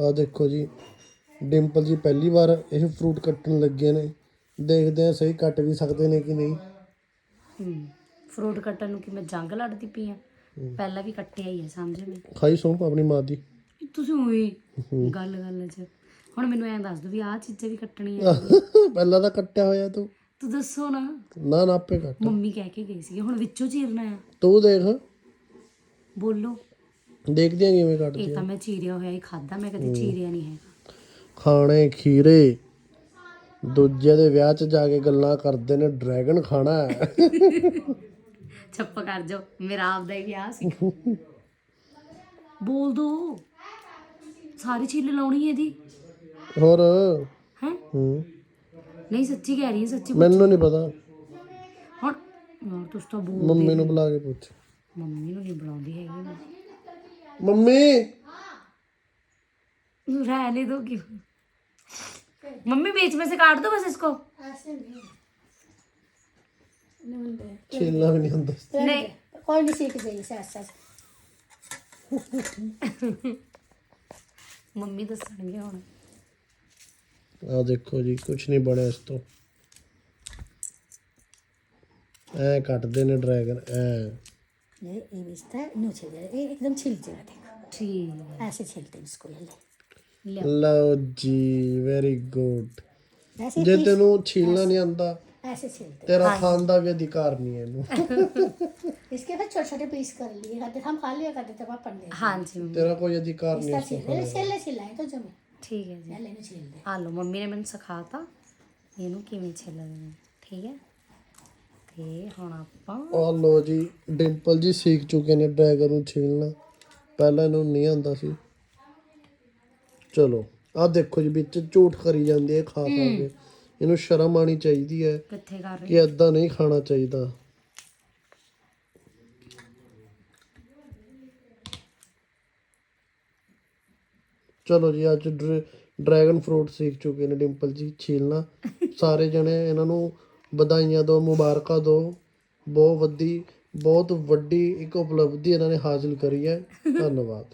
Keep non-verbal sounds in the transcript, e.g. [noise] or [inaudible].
ਆ ਦੇਖੋ ਜੀ ਡਿੰਪਲ ਜੀ ਪਹਿਲੀ ਵਾਰ ਇਹ ਫਰੂਟ ਕੱਟਣ ਲੱਗੇ ਨੇ। ਦੇਖਦੇ ਆ ਸਹੀ ਕੱਟ ਵੀ ਸਕਦੇ ਨੇ ਕਿ ਨਹੀਂ। ਹੂੰ ਫਰੂਟ ਕੱਟਣ ਨੂੰ ਕਿ ਮੈਂ ਜੰਗ ਲੜਦੀ ਪਈ ਆ। ਪਹਿਲਾਂ ਵੀ ਕੱਟਿਆ ਹੀ ਹੈ ਸਮਝ ਮੈਂ ਖਾਈ ਸੌਂਪ ਆਪਣੀ ਮਾਂ ਦੀ। ਤੁਸੀਂ ਉਹੀ ਗੱਲ ਗੱਲ ਚ। ਹੁਣ ਮੈਨੂੰ ਐਂ ਦੱਸ ਦੋ ਵੀ ਆਹ ਚੀਜ਼ਾਂ ਵੀ ਕੱਟਣੀਆਂ [laughs] ਪਹਿਲਾਂ ਤਾਂ ਕੱਟਿਆ ਹੋਇਆ ਤੂੰ। ਤੂੰ ਦੱਸੋ ਨਾ। ਨਾ ਨਾ ਆਪੇ ਕੱਟ। ਮੰਮੀ ਕਹਿ ਕੇ ਗਈ ਸੀ ਹੁਣ ਵਿੱਚੋਂ ਚੀਰਨਾ ਆ। ਤੂੰ ਦੇਖ। ਬੋਲੋ। ਦੇਖਦੀ ਆ ਕਿਵੇਂ ਕੱਟਦੀ ਇਹ ਤਾਂ ਮੈਂ ਚੀਰਿਆ ਹੋਇਆ ਹੀ ਖਾਦਾ ਮੈਂ ਕਦੇ ਚੀਰਿਆ ਨਹੀਂ ਹੈਗਾ। ਖਾਣੇ ਖੀਰੇ ਦੂਜੇ ਦੇ ਵਿਆਹ 'ਚ ਜਾ ਕੇ ਗੱਲਾਂ ਕਰਦੇ ਨੇ ਡਰੈਗਨ ਖਾਣਾ ਹੈ। ਚੱਪ ਕਰ ਜਾਓ ਮੇਰਾ ਆਪਦਾ ਹੀ ਵਿਆਹ ਸੀ। ਬੋਲ ਦੋ ਸਾਰੀ ਛਿੱਲ ਲਾਉਣੀ ਹੈ ਇਹਦੀ। ਹੋਰ? ਹੈ? ਹੂੰ। ਨਹੀਂ ਸੱਚੀ ਕਹਿ ਰਹੀ ਹਾਂ ਸੱਚੀ ਮੈਨੂੰ ਨਹੀਂ ਪਤਾ। ਹੁਣ ਯਾਰ ਤੁਸੀਂ ਤਾਂ ਬੋਲ ਮੰਮੀ ਨੂੰ ਬੁਲਾ ਕੇ ਪੁੱਛ। ਮੰਮੀ ਨੂੰ ਨਹੀਂ ਬੁਲਾਉਂਦੀ ਹੈਗੀ ਮੈਂ ਮੰਮੀ रहने दो कि मम्मी बीच में से काट दो बस इसको ਛੇਲਣਾ ਵੀ ਨਹੀਂ ਹੁੰਦਾ नहीं कोई नहीं सीख जाइए साथ साथ ਮੰਮੀ ਦੱਸਣਗੇ ਹੁਣ ਆ ਦੇਖੋ ਜੀ ਕੁਝ ਨਹੀਂ ਬਣਿਆ ਇਸ ਤੋਂ ਐ ਕੱਟਦੇ ਨੇ ਡਰੈਗਨ ਐ ये ये बेचता है नो छिल जाएगा ये एकदम छिल जाएगा देखो ਠੀਕ ऐसे छिलते हैं इसको ये ले ਲਿਆ ਲਓ ਜੀ ਵੈਰੀ ਗੁੱਡ ऐसे ਜੇ ਤੈਨੂੰ ਛੀਲਣਾ ਨਹੀਂ ਆਂਦਾ ऐसे छिलते ਤੇਰਾ ਖਾਣ ਦਾ ਵੀ ਅਧਿਕਾਰ ਨਹੀਂ ਹੈ ਇਹਨੂੰ हैं। इसके बाद छोटे छोटे पीस कर लिए करते हम खा लिया करते थे पापा ने ਹਾਂਜੀ ਮੰਮੀ ਤੇਰਾ ਕੋਈ ਅਧਿਕਾਰ ਨਹੀਂ इसका छिल ले छिल ले छिलाए तो जमे ਠੀਕ ਹੈ ਜੀ ले लेने छिल दे ਆ ਲਓ ਮੰਮੀ ਨੇ ਮੈਨੂੰ ਸਿਖਾਤਾ ਇਹਨੂੰ ਕਿਵੇਂ ਛਿੱਲਣਾ ਹੈ ਠੀਕ ਹੈ ਤੇ ਹੁਣ ਆਪਾਂ ਆ ਲੋ ਜੀ ਡਿੰਪਲ ਜੀ ਸਿੱਖ ਚੁੱਕੇ ਨੇ ਡਰੈਗਨ ਨੂੰ ਛੀਲਣਾ ਪਹਿਲਾਂ ਇਹਨੂੰ ਨਹੀਂ ਆਂਦਾ ਸੀ। ਚਲੋ ਆ ਦੇਖੋ ਜੀ ਵਿੱਚ ਝੂਠ ਕਰੀ ਜਾਂਦੀ ਹੈ ਖਾ ਖਾ ਕੇ ਇਹਨੂੰ ਸ਼ਰਮ ਆਣੀ ਚਾਹੀਦੀ ਹੈ ਕਿੱਥੇ ਕਰ ਰਹੇ ਕਿ ਐਦਾਂ ਨਹੀਂ ਖਾਣਾ ਚਾਹੀਦਾ। ਚਲੋ ਜੀ ਅੱਜ ਡਰ- ਡਰੈਗਨ ਫਰੂਟ ਸਿੱਖ ਚੁੱਕੇ ਨੇ ਡਿੰਪਲ ਜੀ ਛੀਲਣਾ ਸਾਰੇ ਜਣੇ ਇਹਨਾਂ ਨੂੰ ਵਧਾਈਆਂ ਦਿਓ ਮੁਬਾਰਕਾਂ ਦਿਓ ਬਹੁਤ ਵੱਡੀ ਬਹੁਤ ਵੱਡੀ ਇੱਕ ਉਪਲਬਧੀ ਇਹਨਾਂ ਨੇ ਹਾਸਲ ਕਰੀ ਹੈ। ਧੰਨਵਾਦ।